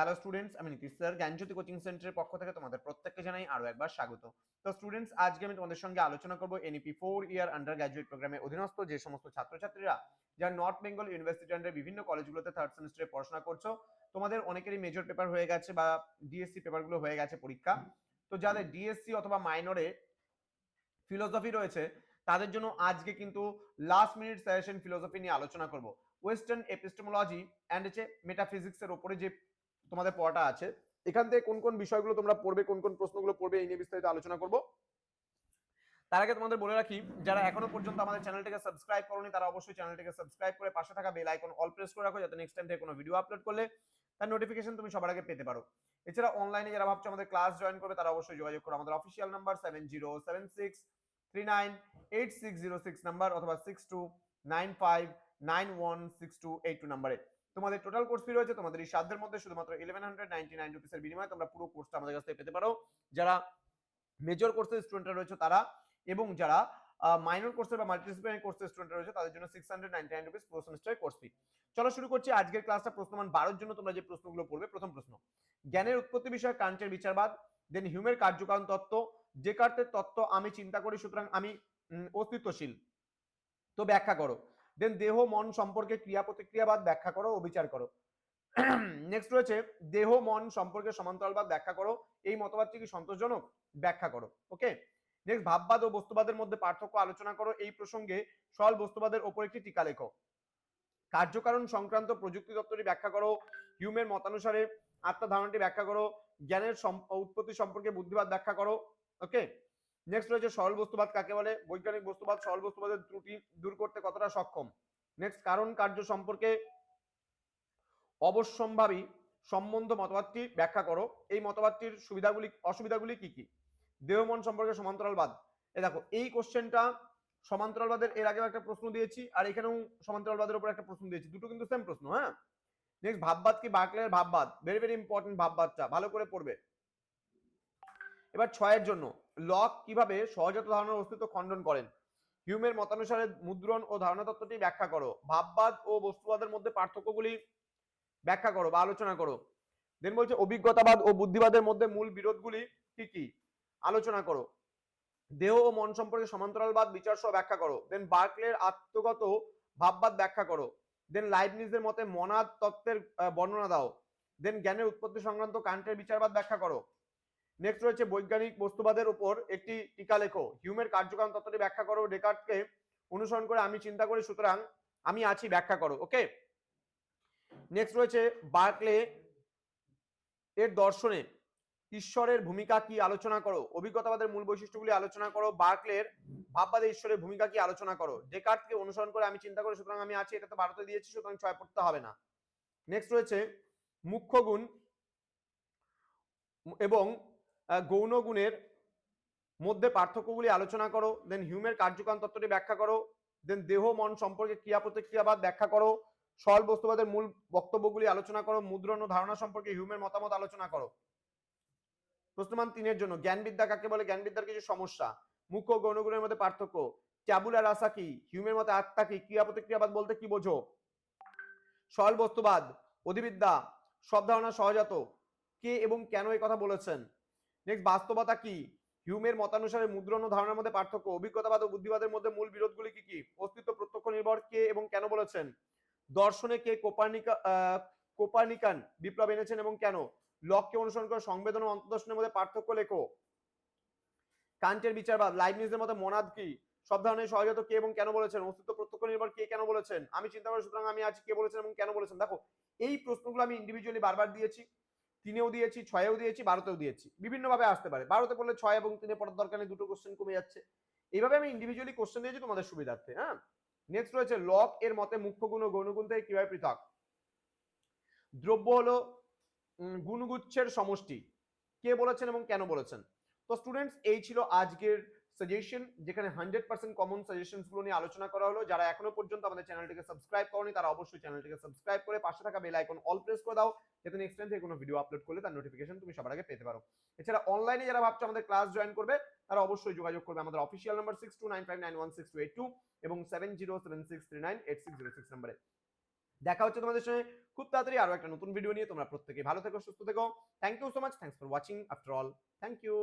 Hello students আমি Nitish sir জ্ঞানজ্যোতি coaching সেন্টারের পক্ষ থেকে তোমাদের প্রত্যেককে জানাই আরও একবার স্বাগত। তো স্টুডেন্টস আজকে আমি তোমাদের সঙ্গে আলোচনা করব NEP four year under graduate প্রোগ্রামে অধীনস্থ যে সমস্ত ছাত্রছাত্রীরা যারা নর্থ বেঙ্গল ইউনিভার্সিটি আন্ডার বিভিন্ন কলেজগুলোতে থার্ড সেমিস্টারে পড়াশোনা করছ, তোমাদের অনেকেরই মেজর পেপার হয়ে গেছে বা ডিএসসি পেপারগুলো হয়ে গেছে পরীক্ষা। তো যাদের ডিএসসি অথবা মাইনরে ফিলোসফি রয়েছে, তাদের জন্য আজকে কিন্তু লাস্ট মিনিট সাজেশন ফিলোসফি নিয়ে আলোচনা করব। ওয়েস্টার্ন এপিস্টেমোলজি অ্যান্ড হচ্ছে মেটাফিজিক্স এর উপরে যে তোমাদের পড়াটা আছে। এখান থেকে কোন কোন বিষয়গুলো তোমরা পড়বে, কোন কোন প্রশ্নগুলো পড়বে, এই নিয়ে বিস্তারিত আলোচনা করব। তার আগে তোমাদের বলে রাখি, যারা এখনও পর্যন্ত আমাদের চ্যানেলটিকে সাবস্ক্রাইব করোনি, তারা অবশ্যই চ্যানেলটিকে সাবস্ক্রাইব করে পাশে থাকা বেল আইকন অল প্রেস করে রাখো, যাতে নেক্সট টাইম থেকে কোনো ভিডিও আপলোড করলে তার নোটিফিকেশন তুমি সবার আগে পেতে পারো। এছাড়া অনলাইনে যারা ভাবছ আমাদের ক্লাস জয়েন করবে, তারা অবশ্যই যোগাযোগ করো। আমাদের official number seven zero seven six three nine eight six zero six number অথবা six two nine five nine one six two eight two নাম্বারে তোমাদের টোটাল কোর্স ফি রয়েছে, তোমাদের এই সাধ্যের মধ্যে শুধুমাত্র ইলেভেন হান্ড্রেড নাইনটি নাইন রুপিসের বিনিময়ে তোমরা পুরো কোর্সটা আমাদের কাছ থেকে পেতে পারো। যারা মেজর কোর্সের স্টুডেন্টরা রয়েছে তারা এবং যারা মাইনর কোর্সের বা মাল্টিডিসিপ্লিনারি কোর্সের স্টুডেন্ট রয়েছে, তাদের জন্য six hundred ninety nine rupees পুরো সেমিস্টারের কোর্স ফি চলো শুরু করছি আজকের ক্লাসটা প্রশ্ন প্রশ্নমান বারোর জন্য তোমরা যে প্রশ্নগুলো পড়বে, প্রথম প্রশ্ন। জ্ঞানের উৎপত্তি বিষয়ে কান্টের বিচারবাদ দেন হিউমের কার্যকারণ তত্ত্ব যে ডেকার্টের তত্ত্ব আমি চিন্তা করি সুতরাং আমি অস্তিত্বশীল। তো ব্যাখ্যা করো। দেন দেহ, মন সম্পর্কে ক্রিয়া প্রতিক্রিয়াবাদ ব্যাখ্যা করো ও বিচার করো। নেক্সট রয়েছে, দেহ, মন সম্পর্কে সমান্তরালবাদ ব্যাখ্যা করো। এই মতবাদটি কি সন্তোষজনক? ব্যাখ্যা করো ওকে নেক্সট ভাববাদ ও বস্তুবাদের মধ্যে পার্থক্য আলোচনা করো। এই প্রসঙ্গে সরল বস্তুবাদের ওপর একটি টিকা লেখো। কার্যকারণ সংক্রান্ত প্রযুক্তি তত্ত্বটি ব্যাখ্যা করো। হিউমের মতানুসারে আত্মা ধারণাটি ব্যাখ্যা করো। জ্ঞানের উৎপত্তি সম্পর্কে বুদ্ধিবাদ ব্যাখ্যা করো ওকে নেক্সট রয়েছে সরল বস্তুবাদ, কাকে বলে? বৈজ্ঞানিক বস্তুবাদ, সরল বস্তুবাদের ত্রুটি দূর করতে কতটা সক্ষম? নেক্সট কারণ কার্য সম্পর্কে অবশ্যম্ভাবী সম্বন্ধ মতবাদটি ব্যাখ্যা করো। এই মতবাদটির সুবিধাগুলি, অসুবিধাগুলি কি কি? দেহ মন সম্পর্কে সমান্তরালবাদ এ দেখো, এই কোশ্চেনটা সমান্তরালবাদের এর আগেও একটা প্রশ্ন দিয়েছি, আর এখানেও সমান্তরালবাদের উপর একটা প্রশ্ন দিয়েছি। দুটো কিন্তু সেম প্রশ্ন হ্যাঁ? নেক্সট ভাববাদ কি বাকলের ভাববাদ? ভেরি ভেরি ইম্পর্টেন্ট ভাববাদটা, ভালো করে পড়বে। এবার ছয়ের জন্য লক কীভাবে সহজাত ধারণার অস্তিত্ব খণ্ডন করেন? হিউমের মতানুসারে মুদ্রণ ও ধারণা তত্ত্বটি ব্যাখ্যা করো। ভাববাদ ও বস্তুবাদের মধ্যে পার্থক্যগুলি ব্যাখ্যা করো বা আলোচনা করো। দেন বলছে, অভিজ্ঞতাবাদ ও বুদ্ধিবাদের মধ্যে মূল বিরোধগুলি কি কি? আলোচনা করো। দেহ ও মন সম্পর্কে সমান্তরালবাদ বিচার সহ ব্যাখ্যা করো। দেন বার্কলের আত্মগত ভাববাদ ব্যাখ্যা করো। দেন লাইবনিজের মতে মনাদ তত্ত্বের বর্ণনা দাও। দেন জ্ঞানের উৎপত্তি সংক্রান্ত কান্টের বিচারবাদ ব্যাখ্যা করো। নেক্সট রয়েছে বৈজ্ঞানিক বস্তুবাদের উপর একটি টিকা লেখো। হিউমের কার্যকারণ তত্ত্বটি ব্যাখ্যা করো ডেকার্টকে অনুসরণ করে আমি চিন্তা করি, সুতরাং আমি আছি, ব্যাখ্যা করো ওকে নেক্সট রয়েছে বার্কলে এর দর্শনে ঈশ্বরের ভূমিকা কি আলোচনা করো? অভিজ্ঞতাবাদের মূল বৈশিষ্ট্যগুলি আলোচনা করো বার্কলের ভাববাদে ঈশ্বরের ভূমিকা কি আলোচনা করো? ডেকার্টকে অনুসরণ করে আমি চিন্তা করি, সুতরাং আমি আছি, এটা তো ভারতে দিয়েছি, সুতরাং ছয় পড়তে হবে না। নেক্সট রয়েছে মুখ্য গুণ এবং আহ, গৌণ গুণের মধ্যে পার্থক্যগুলি আলোচনা করো দেন হিউমের কার্যকারণ তত্ত্বটি ব্যাখ্যা করো দেন দেহ মন সম্পর্কে ক্রিয়া প্রতিক্রিয়াবাদ ব্যাখ্যা করো সরল বস্তুবাদের মূল বক্তব্যগুলি আলোচনা করো মুদ্রণ ও ধারণা সম্পর্কে হিউমের মতামত আলোচনা করো। প্রশ্নমান তিনের জন্য জ্ঞানবিদ্যা কাকে বলে? জ্ঞানবিদ্যার কিছু সমস্যা। মুখ্য গৌণগুণের মধ্যে পার্থক্য ট্যাবুলার আশা কি? হিউমের মতে আত্মা কি? ক্রিয়া প্রতিক্রিয়াবাদ বলতে কি বোঝো? সরল বস্তুবাদ অধিবিদ্যা সব ধারণা সহজাত কে এবং কেন এই কথা বলেছেন? নেক্সট বাস্তবতা কি? হিউমের মতানুসারে মুদ্রণ ও ধারণার মধ্যে পার্থক্য, অভিজ্ঞতাবাদ ও বুদ্ধিবাদের মধ্যে মূল বিরোধগুলি কি কি? অস্তিত্ব, প্রত্যক্ষ নির্ভর, কে এবং কেন বলেছেন? দর্শনে কে কোপার্নিকা কোপার্নিকান বিপ্লব এনেছেন এবং কেন? লককে অনুসরণ করে সংবেদন ও অন্তর্দর্শনের মধ্যে পার্থক্য লেখো। কান্টের বিচারবাদ লাইবনিজের মতে মনাদ কি? সব ধরনের সহজাত কে এবং কেন বলেছেন? অস্তিত্ব, প্রত্যক্ষ নির্ভর, কে কেন বলেছেন? আমি চিন্তা করি সুতরাং আমি আজ কে বলেছেন এবং কেন বলেছেন? দেখো, এই প্রশ্নগুলো আমি ইন্ডিভিজুয়ালি বারবার দিয়েছি। তিনেও দিয়েছি, ছয়েও দিয়েছি, বারোতেও দিয়েছি। বিভিন্নভাবে আসতে পারে। বারোতে পড়লে ছয় এবং তিনে পড়ার দরকার নেই, দুটো কোশ্চেন কমে যাচ্ছে। এইভাবে আমি ইন্ডিভিজুয়ালি কোশ্চেন দিয়েছি তোমাদের সুবিধার্থে হ্যাঁ? নেক্সট রয়েছে লক এর মতে মুখ্য গুণ ও গৌণগুণ থেকে কীভাবে পৃথক? দ্রব্য হলো গুণগুচ্ছের সমষ্টি। কে বলেছেন এবং কেন বলেছেন? তো স্টুডেন্টস এই ছিল আজকের সাজেশন যেখানে হান্ড্রেড পার্সেন্ট কমন সাজেশনগুলো নিয়ে আলোচনা করা হলো। যারা এখনও পর্যন্ত আমাদের চ্যানেলটিকে সাবস্ক্রাইব করনি, তারা অবশ্যই চ্যানেলটিকে সাবস্ক্রাইব করে পাশে থাকা বেল আইকন অল প্রেস করে দাও, যাতে নেক্সট টাইম থেকে কোনো ভিডিও আপলোড করলে তার নোটিফিকেশন তুমি সবার আগে পেতে পারো। এছাড়া অনলাইনে যারা ভাবছ আমাদের ক্লাস জয়েন করবে, তারা অবশ্যই যোগাযোগ করবে আমাদের official number six two nine five nine one six two eight two এবং seven zero seven six three nine eight six zero six নাম্বারে দেখা হচ্ছে তোমাদের সঙ্গে খুব তাড়াতাড়ি আরও একটা নতুন ভিডিও নিয়ে। তোমরা প্রত্যেকে ভালো থেকো, সুস্থ থেকো। Thank you so much thanks for watching after all thank you